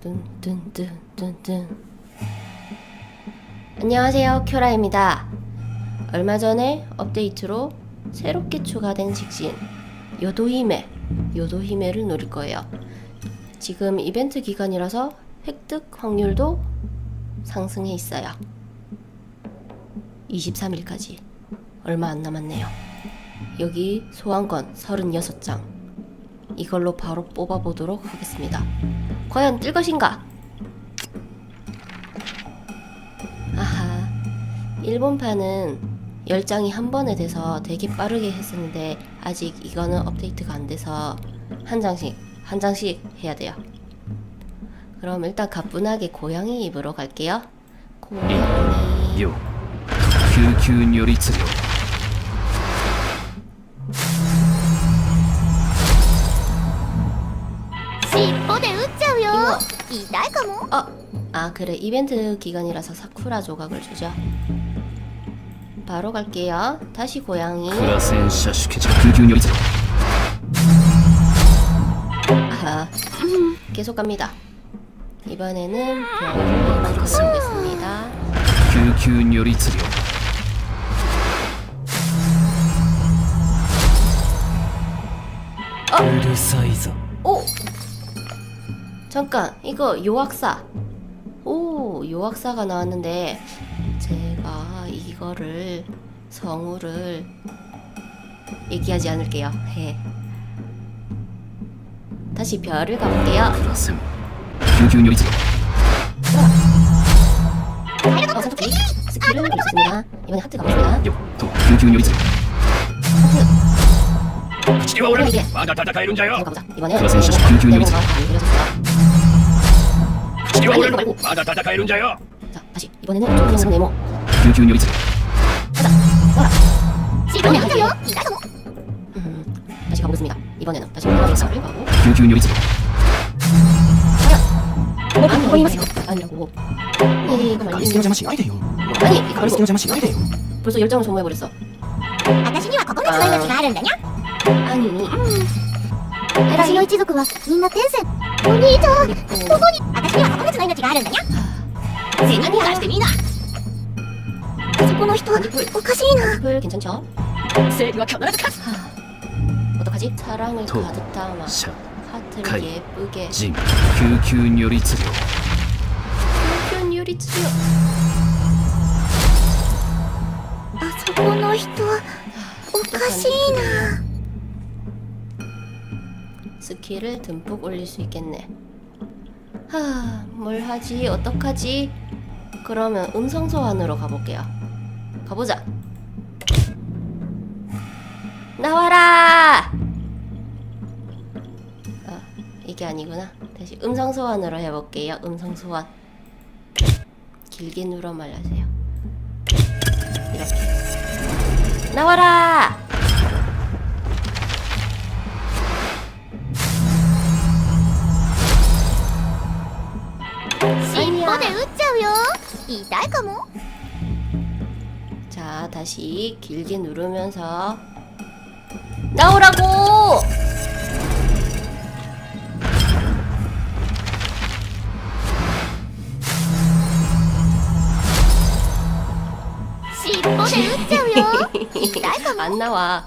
뚠뚠뚠뚠뚠 안녕하세요 큐라입니다. 얼마 전에 업데이트로 새롭게 추가된 직진 요도히메 요도히메를 노릴 거예요. 지금 이벤트 기간이라서 획득 확률도 상승해 있어요. 23일까지. 얼마 안 남았네요. 여기 소환권 36장. 이걸로 바로 뽑아보도록 하겠습니다 과연 뜰 것인가? 아하, 일본판은 10장이 한 번에 돼서 되게 빠르게 했었는데 아직 이거는 업데이트가 안 돼서 한 장씩, 한 장씩 해야 돼요. 그럼 일단 가뿐하게 고양이 입으로 갈게요. 고양이. よ救急如律令尻 よ痛いかも 어, 아 그래 이벤트 기간이라서 사쿠라 조각을 주죠. 바로 갈게요. 다시 고양이. クラセン射手ケチ救急如律令 아하. 계속 갑니다. 이번에는 별을 만들어 보겠습니다. 救急如律令 어? うるさいぞ 오! 잠깐 이거 요악사. 오 요학사가 나왔는데 제가 이거를 성우를 얘기하지 않을게요. 해 다시 별을 가볼게요. 플러스 큐큐 요이즈 어, 어 선택기 스킬을 보겠습니다. 이번에 하트 가봅시다. 요도 큐큐 요이즈 하트. 이번에 이게 가보자 이번에 플러스 큐큐 요이즈 안 그려졌어요. 口には折れる 말고. まだ戦えるんじゃよ 자, 다시 이번에는 좀 네모. 救急如律令 尻尾で撃っちゃうよ痛いかも 음, 다시 가보겠습니다. 이번에는 다시 요학사를 가고. 救急如律令 아니, 아니라고. 아니라고. 예, 이거 ガ 말고. リスケの邪魔しないでよ 아니, 이거 ガリスケの 말고. 邪魔しないでよ 벌써 열정을 소모해버렸어. 私には9つの命があるんだにゃ 아니, 私の一族はみんな天性お兄ちゃん 그리고 ここに私 には9つの命があるんだにゃ背中にしてみんなそこの人はおかしいな 풀 괜찮죠? 正義は必ず勝つ 하, 어떡하지? 사랑을 도, 가득 담아 シャ 하트를 가이. 예쁘게 ジン救急如律令 편 유리치요 あそこの人はおかしいな 스킬을 듬뿍 올릴 수 있겠네. 하, 뭘 하지? 어떡하지? 그러면 음성 소환으로 가볼게요. 가보자. 나와라! 아, 이게 아니구나. 다시 음성 소환으로 해볼게요. 음성 소환. 길게 눌러 말려주세요. 이렇게. 나와라! 撃っちゃうよ痛いかも 자, 다시 길게 누르면서 나오라고! 尻尾で撃っちゃうよ痛いかも 안 나와.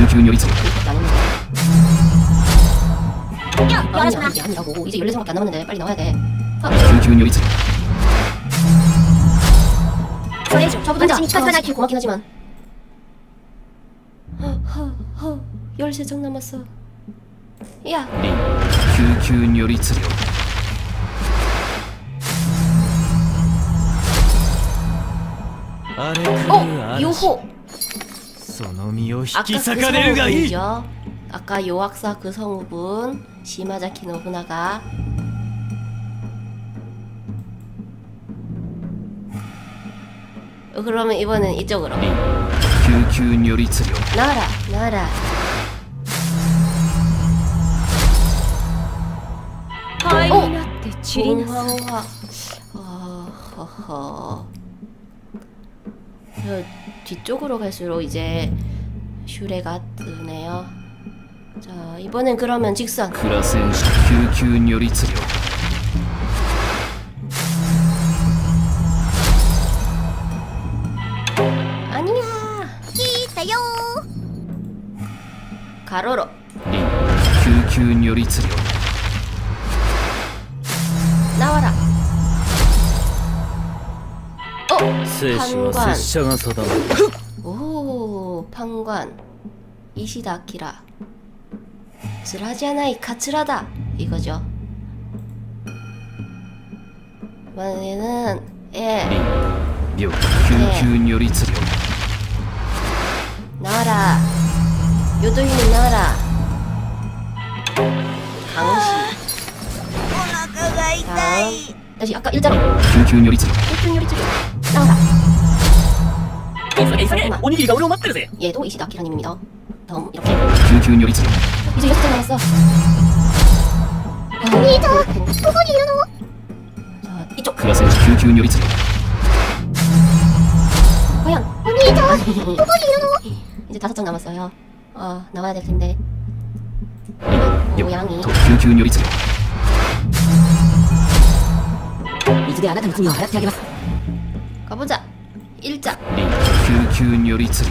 救急如律令 나 는 いやよろ 아니, しくな 아니, 아니라고. 이제 14장밖에 안 남았는데 빨리 나와야 돼. 아, 救急如律令それ以上 저보다 私に近づかない 길 고맙긴 하지만. 허, 허, 허. 13장 남았어. 야, 救急如律令あれ 어, 요호. その身を引 아까 き 그 裂かれるがいい 성우분이죠. 아까 요학사 그 성우분 시마자키 노부나가 어, 그러면 이번엔 이쪽으로 救急如律令 나와라 나와라 灰になって散 공황화 어, 허허 저 뒤쪽으로 갈수록 이제 슈레가 뜨네요 자 이번엔 그러면 직선 クラ戦士救急如律令 아니야 聞いたよ 가로로 リ救急如律令 나와라 어 生死は拙者が定める 오 판관 이시다 아키라 슬하지아나이 카츠라다 이거죠. 만에는 예. 묘 큐큐 네. 요리츠료. 나와라. 요도인이 나와라. 강시. 오나가가 이다이. 다시 아까 일자로. 큐큐 요리츠료. 큐큐 요리츠료. 나와라. 에이스에이스 오니기가 우리 막들으세요. 얘도 이시다 키라님입니다. 다음 이렇게. 큐큐 요리츠료. 이제 이렇게 남았어兄ちゃんどこにいるの 자 이쪽 クラ戦士救急如律令 과연 お兄ちゃんどこにいるの 이제 다섯 장 남았어요 어 나와야 될 텐데 リ 모양이 病救急如律令水であなたの罪を払ってあげます 가보자 일자 リ救急如律令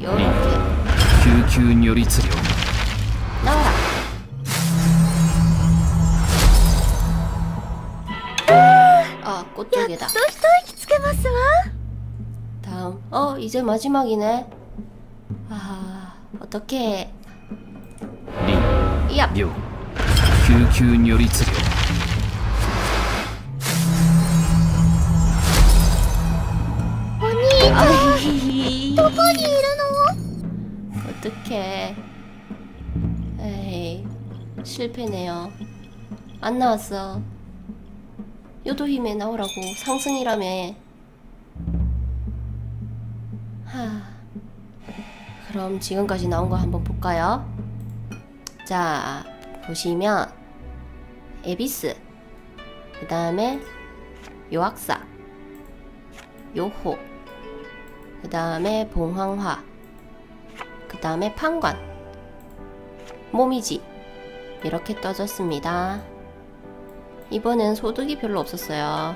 요렇게 救急如律令 나와라 아 꽃쪽이다 と一息つけますわ 다음 어 이제 마지막이네 아 어떡해 リ 이야 病救急如律令 어떡해. 에이 실패네요. 안 나왔어. 요도힘에 나오라고 상승이라며. 하 그럼 지금까지 나온 거 한번 볼까요? 자 보시면 에비스 그 다음에 요학사 요호 그 다음에 봉황화 그 다음에 판관 모미지 이렇게 떠졌습니다 이번엔 소득이 별로 없었어요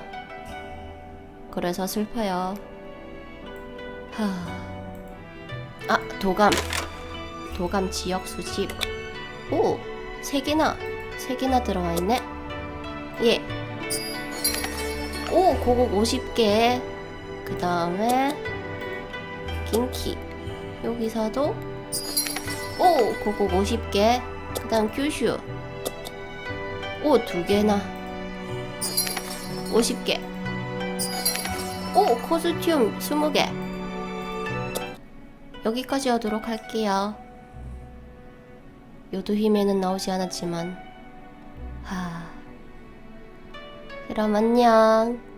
그래서 슬퍼요 하... 아 도감 도감 지역 수집 오! 세 개나 세 개나 들어와 있네 예. 오, 고국 50개. 그 다음에, 긴키. 여기서도, 오, 고국 50개. 그 다음, 규슈. 오, 두 개나. 50개. 오, 코스튬 20개. 여기까지 하도록 할게요. 요도힘에는 나오지 않았지만, 하. 그럼 안녕.